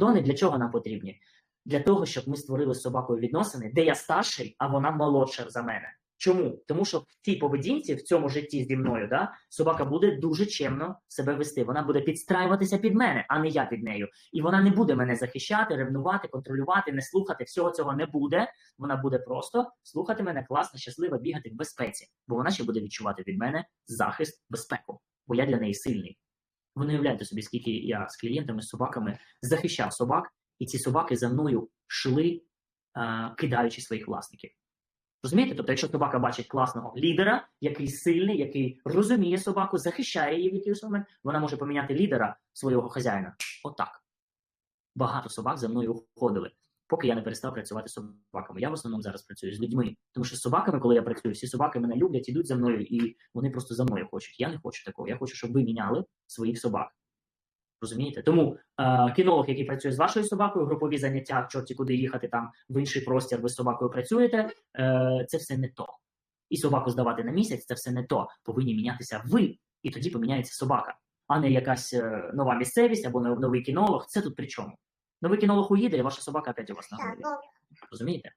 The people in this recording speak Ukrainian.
кордони для чого нам потрібні? Для того, щоб ми створили з собакою відносини, де я старший, а вона молодша за мене. Чому? Тому що в цій поведінці, в цьому житті зі мною, да, собака буде дуже чемно себе вести. Вона буде підстраюватися під мене, а не я під нею. І вона не буде мене захищати, ревнувати, контролювати, не слухати. Всього цього не буде. Вона буде просто слухати мене класно, щасливо, бігати в безпеці, бо вона ще буде відчувати від мене захист, безпеку, бо я для неї сильний. Ви не уявляєте собі, скільки я з клієнтами, з собаками захищав собак, і ці собаки за мною йшли, е, кидаючи своїх власників. Розумієте? Тобто, якщо собака бачить класного лідера, який сильний, який розуміє собаку, захищає її в якийсь момент, вона може поміняти лідера свого хазяїна. Отак. Багато собак за мною уходили, поки я не перестав працювати з собаками. Я в основному зараз працюю з людьми. Тому що з собаками, коли я працюю, всі собаки мене люблять, ідуть за мною, і вони просто за мною хочуть. Я не хочу такого. Я хочу, щоб ви міняли своїх собак. Розумієте? Тому е, кінолог, який працює з вашою собакою, групові заняття, чорті куди їхати там в інший простір, ви з собакою працюєте, е, це все не то. І собаку здавати на місяць, це все не то. Повинні мінятися ви, і тоді поміняється собака, а не якась е, нова місцевість або новий кінолог. Це тут при чому? Новий кінолог уїде, і ваша собака опять у вас на голові. Розумієте?